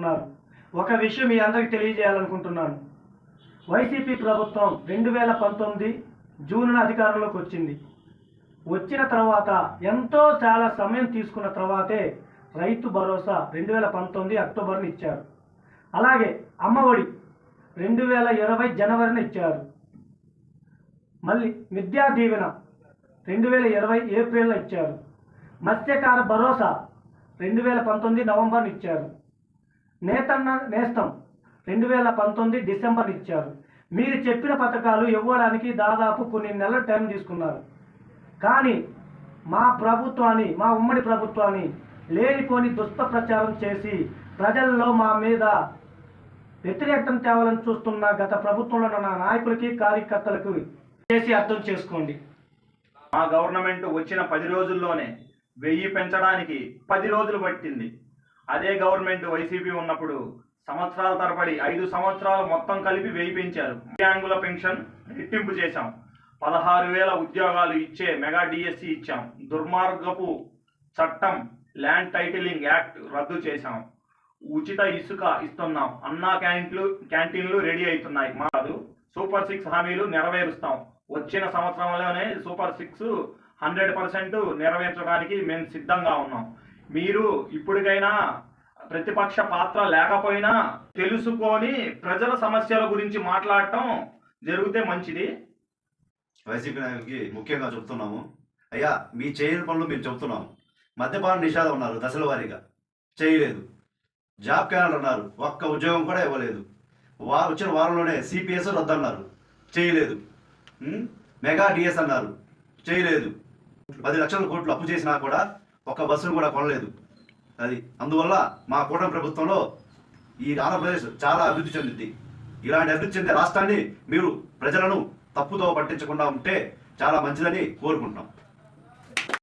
ఉన్నారు. ఒక విషయం మీ అందరికి తెలియజేయాలనుకుంటున్నాను. వైసీపీ ప్రభుత్వం రెండు వేల పంతొమ్మిది జూన్ అధికారంలోకి వచ్చింది. వచ్చిన తర్వాత ఎంతో చాలా సమయం తీసుకున్న తర్వాతే రైతు భరోసా రెండు వేల పంతొమ్మిది అక్టోబర్ని ఇచ్చారు. అలాగే అమ్మఒడి రెండు వేల ఇరవై జనవరిని ఇచ్చారు. మళ్ళీ విద్యా దీవెన రెండు వేల ఇరవై ఏప్రిల్లో ఇచ్చారు. మత్స్యకార భరోసా రెండు వేల పంతొమ్మిది నవంబర్ని ఇచ్చారు. నేతన్న నేస్తం. రెండు వేల పంతొమ్మిది డిసెంబర్ ఇచ్చారు. మీరు చెప్పిన పథకాలు ఇవ్వడానికి దాదాపు కొన్ని నెలల టైం తీసుకున్నారు. కానీ మా ప్రభుత్వాన్ని మా ఉమ్మడి ప్రభుత్వాన్ని లేనిపోని దుష్ట ప్రచారం చేసి ప్రజల్లో మా మీద వ్యతిరేకం తేవాలని చూస్తున్న గత ప్రభుత్వంలో ఉన్న నాయకులకి కార్యకర్తలకు చేసి అర్థం చేసుకోండి. మా గవర్నమెంట్ వచ్చిన పది రోజుల్లోనే వెయ్యి పెంచడానికి పది రోజులు పట్టింది. అదే గవర్నమెంట్ వైసీపీ ఉన్నప్పుడు సంవత్సరాల తరబడి ఐదు సంవత్సరాలు మొత్తం కలిపి వెయ్యి పెంచారు. దివ్యాంగుల పెన్షన్ రెట్టింపు చేశాం. పదహారు వేల ఉద్యోగాలు ఇచ్చే మెగా డిఎస్సి ఇచ్చాం. దుర్మార్గపు చట్టం ల్యాండ్ టైటిలింగ్ యాక్ట్ రద్దు చేశాం. ఉచిత ఇసుక ఇస్తున్నాం. అన్నా క్యాంటీన్లు క్యాంటీన్లు రెడీ అవుతున్నాయి. మాదు సూపర్ సిక్స్ హామీలు నెరవేరుస్తాం. వచ్చిన సంవత్సరంలోనే సూపర్ సిక్స్ హండ్రెడ్ పర్సెంట్ నెరవేర్చడానికి మేము సిద్ధంగా ఉన్నాం. మీరు ఇప్పటికైనా ప్రతిపక్ష పాత్ర లేకపోయినా తెలుసుకొని ప్రజల సమస్యల గురించి మాట్లాడటం జరిగితే మంచిది. వైసీపీ నాయకులకి ముఖ్యంగా చెప్తున్నాము. అయ్యా మీ చేయని పనులు మేము చెప్తున్నాము. మద్యపాన నిషేధం ఉన్నారు దశల వారీగా. చేయలేదు. జాబ్ క్యానల్ అన్నారు. ఒక్క ఉద్యోగం కూడా ఇవ్వలేదు. వా వచ్చిన వారంలోనే సిపిఎస్ రద్దన్నారు. చేయలేదు. మెగా డిఎస్ అన్నారు. చేయలేదు. పది లక్షల కోట్లు అప్పు చేసినా కూడా ఒక్క బస్సును కూడా కొనలేదు. అది అందువల్ల మా కూటమి ప్రభుత్వంలో ఈ ఆంధ్రప్రదేశ్ చాలా అభివృద్ధి చెందింది. ఇలాంటి అభివృద్ధి చెందే రాష్ట్రాన్ని మీరు ప్రజలను తప్పుతో పట్టించకుండా ఉంటే చాలా మంచిదని కోరుకుంటున్నాం.